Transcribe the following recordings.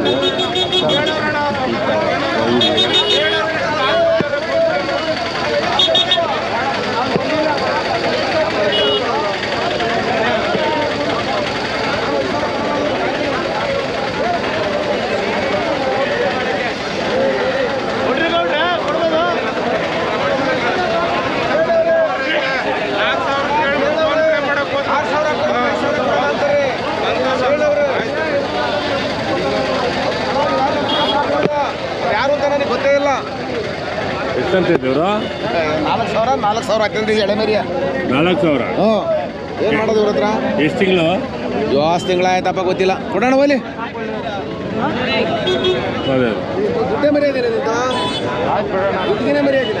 ಕುರಿ ಮೇಕೆ ಎಲ್ಲ ಬಂದಿದೆ ಈ ಥರ ಬಂದಿದೆ. ಯಾರು ಅಂತ ನನಗೆ ಗೊತ್ತೇ ಇಲ್ಲ ಎಷ್ಟಂತ ಇದ್ದವರು ನಾಲ್ಕು ಸಾವಿರ ನಾಲ್ಕು ಸಾವಿರ ಹಾಕಿದ್ರಿ ಎಳೆ ಮರಿಯ ನಾಲ್ಕು ಸಾವಿರ? ಹ್ಞೂ. ಏನು ಮಾಡೋದು ಇವ್ರ ಹತ್ರ? ಎಷ್ಟು ತಿಂಗಳು? ಜಾಸ್ ತಿಂಗಳಾಯ್ತಪ್ಪ ಗೊತ್ತಿಲ್ಲ. ಕೊಡೋಣ ಹೋಲಿ ಅದೇ. ದುಡ್ಡೇ ಮರಿ ಅದಿನ ದುಡ್ಡಿಗೆ ಮರಿ ಅದಿನ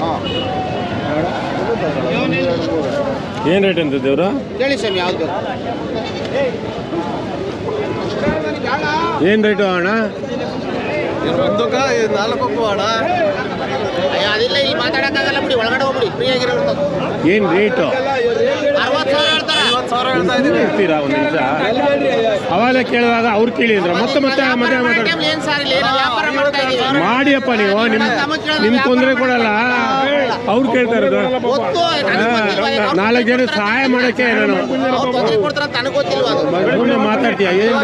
ಹಾಂ ಏನು ರೇಟ್ ಅಂತ ದೇವ್ರು ಹೇಳಿ ಸ್ವಾಮಿ ಯಾವ್ದು ಬೇಕು? ಏನು ರೇಟು ಅಣ್ಣ? ಒಂದಕ್ಕ ನಾಲ್ಕು ಅಣ್ಣ ಅದಿಲ್ಲ ಇಲ್ಲಿ ಮಾತಾಡಕ್ಕಾಗಲ್ಲ ಬಿಡಿ ಒಳಗಡೆ ಹೋಗ್ಬಿಡಿ ಫ್ರೀ ಏನು ರೇಟು ಅರವತ್ತು ಸಾವಿರ ಇರ್ತೀರಾ ಒಂದು ನಿಮಿಷ? ಅವಾಗ ಕೇಳುವಾಗ ಅವ್ರು ಕೇಳಿದ್ರು. ಮತ್ತೆ ಮತ್ತೆ ಮತ್ತೆ ಮಾತಾಡ ಏನು ಸರ್ ಇಲ್ಲಿ? ವ್ಯಾಪಾರ ಮಾಡ್ತಾ ಇದೀವಿ ಮಾಡಿಯಪ್ಪ ನೀವು. ನಿಮ್ ನಿಮ್ ತೊಂದರೆ ಕೊಡಲ್ಲ. ಅವ್ರು ಕೇಳ್ತಾ ಇರೋದು? ನಾಲ್ಕು ಜನ ಸಹಾಯ ಮಾಡಕ್ಕೆ ನಾನು? ಮಾತಾಡ್ತೀಯ? ಏನು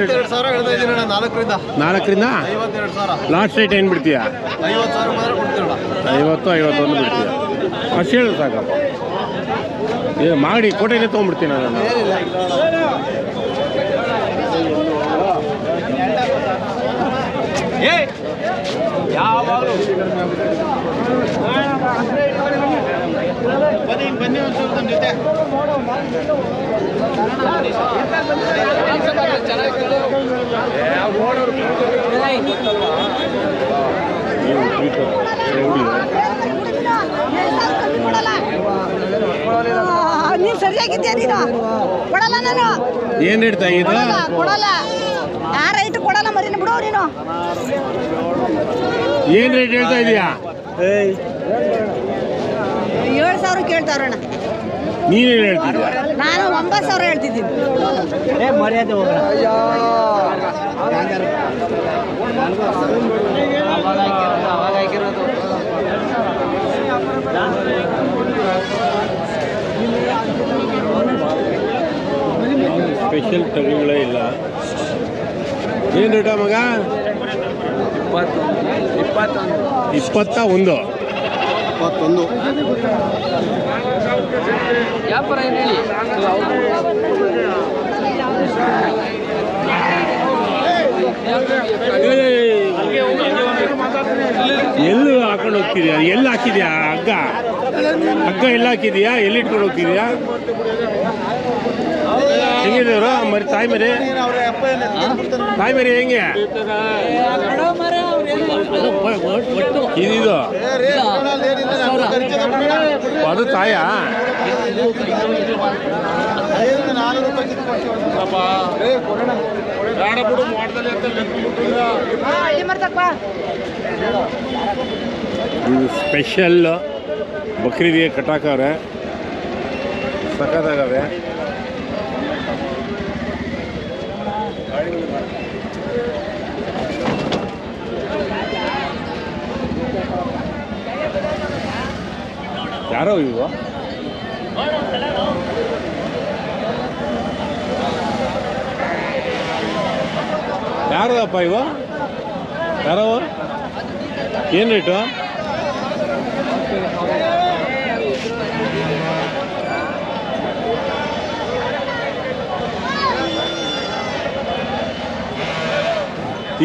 ನಾಲ್ಕರಿಂದ. ಲಾಸ್ಟ್ ರೇಟ್ ಏನು ಬಿಡ್ತೀಯ? ಐವತ್ತು ಐವತ್ತೊಂದು ಬಿಡ್ತೀಯ? ಅಷ್ಟು ಹೇಳು ಸಾಕಪ್ಪ. ಏ ಮಾಡಿ ಕೋಟೆನೇ ತೊಗೊಂಡ್ಬಿಡ್ತೀನಿ ನಾನು. ಯಾವಾಗಲೂ. ಬನ್ನಿ ಬನ್ನಿ ಜೊತೆ. ಸರಿಯಾಗಿದ್ಯಾ ನೀನು? ಕೊಡಲ್ಲ ನಾನು. ಏನು ರೇಟ್ ಕೊಡಲ್ಲ ಕೊಡಲ್ಲ. ಆ ರೈಟ್ ಕೊಡಲ್ಲ ಮರಿನ ಬಿಡು ನೀನು. ಏನು ರೇಟ್ ಹೇಳ್ತಾ ಇದೀಯಾ ಏಳು ಸಾವಿರ ಕೇಳ್ತಾರಣ್ಣ ನೀನೇನು ಹೇಳ್ತಿದ್ಯಾ? ನಾನು ಒಂಬತ್ತು ಸಾವಿರ ಹೇಳ್ತಿದ್ದೀನಿ. ಸ್ಪೆಷಲ್ ತಳಿಗಳೇ ಇಲ್ಲ ಏನು ರೇಟ ಮಗ. ಇಪ್ಪತ್ತ ಒಂದು ಇಪ್ಪತ್ತೊಂದು ಎಲ್ಲಿ ಹಾಕೊಂಡು ಹೋಗ್ತಿದ್ಯಾ? ಎಲ್ಲಿ ಹಾಕಿದ್ಯಾ? ಹಗ್ಗ? ಹಗ್ಗ ಎಲ್ಲ ಹಾಕಿದ್ಯಾ? ಎಲ್ಲಿ ಇಟ್ಕೊಂಡು ಹೋಗ್ತಿದ್ಯಾ? ಹೆಂಗಿದವ್ರು ಮರಿ ತಾಯಿ ಮರಿ? ತಾಯಿ ಮರಿ ಹೆಂಗೆ? ಇದಿದು? ಅದು ತಾಯಾ? ಇದು ಸ್ಪೆಷಲ್ ಬಕ್ರೀದಿಗೆ ಕಟ್ಟಾಕವ್ರೆ. ಸಖತ್ತಾಗವೆ ಯಾರೋ ಇವು ಯಾರದಪ್ಪ ಇವು ಯಾರವ ಏನು ರೇಟು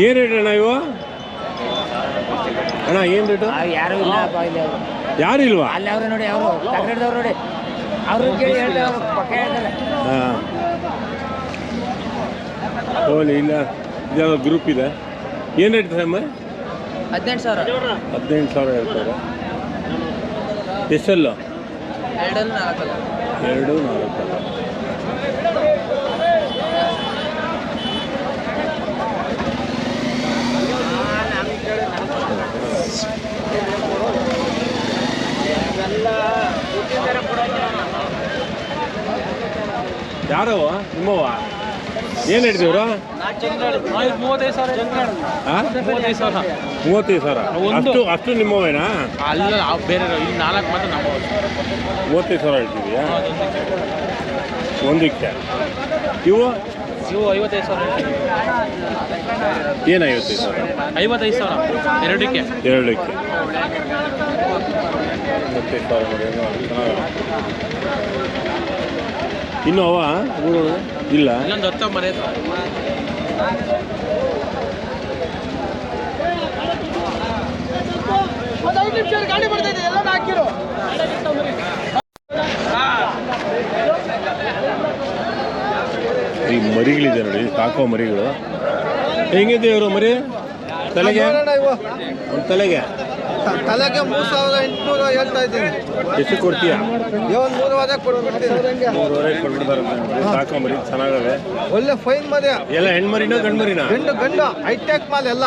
ಏನು ರೇಟ್ ಅಣ್ಣ ಇವು ಅಣ್ಣ, ಏನು ರೇಟು ಯಾರು ಇಲ್ಲ ಯಾರು ಇಲ್ವಾ? ಅಲ್ಲಿ ಅವರು ನೋಡಿ ಅವರು ಕನ್ನಡದವ್ರು ನೋಡಿ. ಅವರು ಕೇಳಿ ಹೇಳ್ತಾರೆ ಅವ್ರು ಪಕ್ಕ ಹೇಳ್ತಾರೆ. ಹಾಂ. ಓಲಿ ಇಲ್ಲ ಇದ್ಯಾವುದೋ ಗ್ರೂಪ್ ಇದೆ. ಏನು ರೇಟ್ ಅಮ್ಮ? ಹದಿನೆಂಟು ಸಾವಿರ. ಹದಿನೆಂಟು ಸಾವಿರ ಹೇಳ್ತಾರೆ. ಎಷ್ಟಲ್ಲ? ಎರಡಲ್ಲ ನಾಲ್ಕಲ್ಲ. ಎರಡು ನಾಲ್ಕು ಯಾರವ ನಿಮ್ಮವ ಏನು ಹಿಡಿದಿವ್ರು ಮೂವತ್ತೈದು ಸಾವಿರ ಮೂವತ್ತೈದು ಸಾವಿರ. ಮೂವತ್ತೈದು ಸಾವಿರ. ಅಷ್ಟು ಅಷ್ಟು ನಿಮ್ಮವೇನಾ ಅಲ್ಲ ಬೇರೆ ಇಲ್ಲಿ ನಾಲ್ಕು ಮಾತ್ರ ನಮ್ಮ ಮೂವತ್ತೈದು ಸಾವಿರ ಹೇಳ್ತಿದ್ಯಾ? ಒಂದಕ್ಕೆ. ಇವು? ಇವು ಐವತ್ತೈದು ಸಾವಿರ. ಏನು ಐವತ್ತೈದು ಸಾವಿರ? ಐವತ್ತೈದು ಸಾವಿರ. ಎರಡಕ್ಕೆ. ಎರಡಕ್ಕೆ. ಮೂವತ್ತೈದು ಸಾವಿರ. ಇನ್ನು ಅವ ಇಲ್ಲ ಹತ್ತು ಮನೆ ಈ ಮರಿಗಳಿದೆ ನೋಡಿ ಸಾಕೋ ಮರಿಗಳು. ಹೆಂಗಿದೆ ಇವರು ಮರಿ? ತಲೆಗೆ? ಒಂದು ತಲೆಗೆ? ತಲೆಗೆ ಮೂರು ಸಾವಿರದ ಎಂಟುನೂರ ಹೇಳ್ತಾ ಇದ್ದೀನಿ. ಎಷ್ಟು ಕೊಡ್ತೀಯಾ? ಒಂದು ಮೂರುವರೆ ಕೊಟ್ಬಿಡ್ತೀನಿ ಮೂರುವರೆ ಕೊಟ್ಬಿಡ್ತಾರೆ ಸಾಕು ಮರಿ ಚೆನ್ನಾಗವೆ. ಒಳ್ಳೆ ಫೈನ್ ಮದೆ ಎಲ್ಲ ಹೆಣ್ಮರಿನ ಗಂಡ್ಮರಿನ? ಗಂಡು ಗಂಡು ಹೈಟೆಕ್ ಮಾಲ್ ಎಲ್ಲ.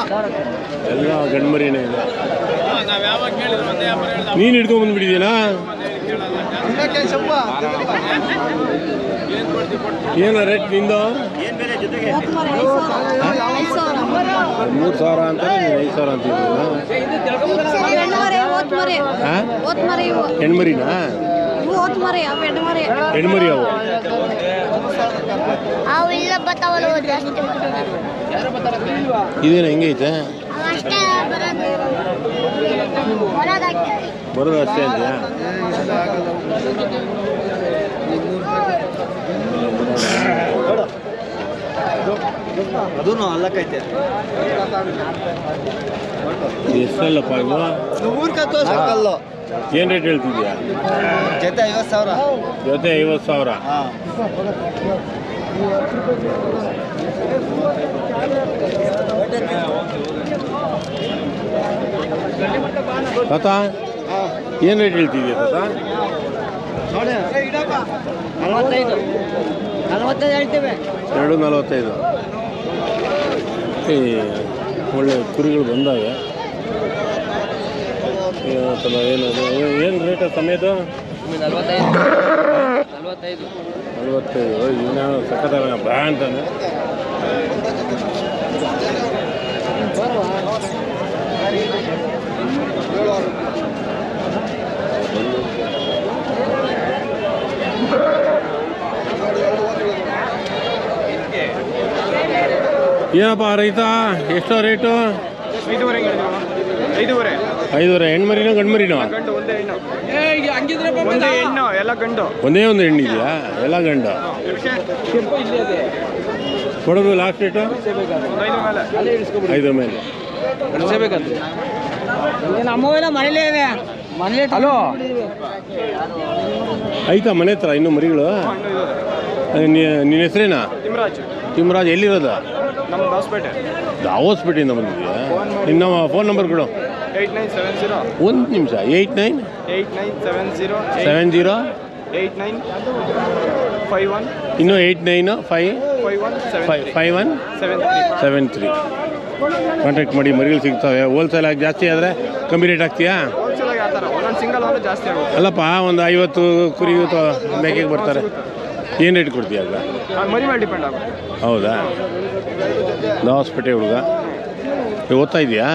ಎಲ್ಲ ಗಂಡ್ಮರಿನೇ. ಇದೆ ನೀನು ಹಿಡ್ಕೊಂಡ್ ಬಂದ್ಬಿಟ್ಟಿದ್ದೀನಾ ಇನ್ನಕ್ಕೆ ಶಂಭ ಏನು ರೇಟ್ ನಿಂದು? ಮರಿ ಐದು ಸಾವಿರ ಅಂತ ಐದು ಸಾವಿರ ಅಂತ ಹೆಣ್ಮರಿನಾ? ಹೆಣ್ಮರಿ ಅವು ಇದೇನು ಹೆಂಗೈತೆ? ಬರೋದು ಅಷ್ಟೇ ಅಂತೀಯಾ ಅದೂ ಅಲ್ಲಕ್ಕೈತೆ. ಎಷ್ಟಲ್ಲಪ್ಪ ಇವು ಸಾಕಲ್ಲು ಏನು ರೇಟ್ ಹೇಳ್ತಿದ್ಯಾ? ಜೊತೆ ಐವತ್ತು ಸಾವಿರ. ಜೊತೆ ಐವತ್ತು ಸಾವಿರ? ತಾತ ಏನು ರೇಟ್ ಹೇಳ್ತಿದ್ಯಾ ತಾತ? ಎರಡು ನಲವತ್ತೈದು. ಈ ಒಳ್ಳೆ ಕುರಿಗಳು ಬಂದಾಗ ಏನದು ಏನು ರೇಟ ಸಮೇತ ನಲವತ್ತೈದು. ಇವನ ಸಖತ್ತಾಗ ಬ್ರಾ ಅಂತಾನೆ. ಏನಪ್ಪ ರೈತ? ಎಷ್ಟೋ ರೇಟು? ಐದೂವರೆ ಹೆಣ್ಣು ಐದುವರೆ. ಹೆಣ್ಮರಿನೋ ಗಂಡ್ಮರಿನೋ ಗಂಡು ಒಂದೇ ಹೆಣ್ಣು. ಒಂದೇ ಹೆಣ್ಣು ಎಲ್ಲ ಗಂಡು. ಒಂದೇ ಒಂದು ಹೆಣ್ಣಿದೆಯಾ? ಎಲ್ಲ ಗಂಡ. ಕೊಡೋದು ಲಾಸ್ಟ್ ರೇಟು ಐದು ಮೇಲೆ. ಹಲೋ? ಐತಾ ಮನೆ ಹತ್ರ ಇನ್ನೂ ಮರಿಗಳು? ನಿನ್ನ ಹೆಸರೇನಾ? ತಿಮರಾಜ್. ತಿಮ್ಮರಾಜ್ ಎಲ್ಲಿರೋದು? ನಮ್ಮ ದಾಸಪೇಟೆ. ಹಾಸ್ಪಿಟಲಿಂದ ಬಂದಿದ್ಯಾ ನಿನ್ನ ಫೋನ್ ನಂಬರ್ ಕೊಡು. Eight nine seven zero. ಒಂದು ನಿಮಿಷ eight nine? Eight nine seven zero. Seven zero? Eight nine five one. ಇನ್ನು eight nine five? Five one five one? Seven three seven three contact ಮಾಡಿ ಮರಿಗಳು ಸಿಗ್ತವೆ. ಹೋಲ್ಸೇಲ್ ಆಗಿ ಜಾಸ್ತಿ ಆದರೆ ಕಮ್ಮಿ ರೇಟ್ ಆಗ್ತೀಯಾ ಅಲ್ಲಪ್ಪ ಒಂದು ಐವತ್ತು ಕುರಿಗೂ ಮೇಕೆಗೆ ಬರ್ತಾರೆ. ಏನು ರೇಟ್ ಕೊಡ್ತೀಯ ಅಲ್ಲ ಮರಿ ಮೇಲೆ ಡಿಪೆಂಡ್ ಆಗುತ್ತೆ. ಹೌದಾ? ದಾವಸ್ಪೇಟೆ ಹುಡುಗ. ಓದ್ತಾ ಇದೆಯಾ?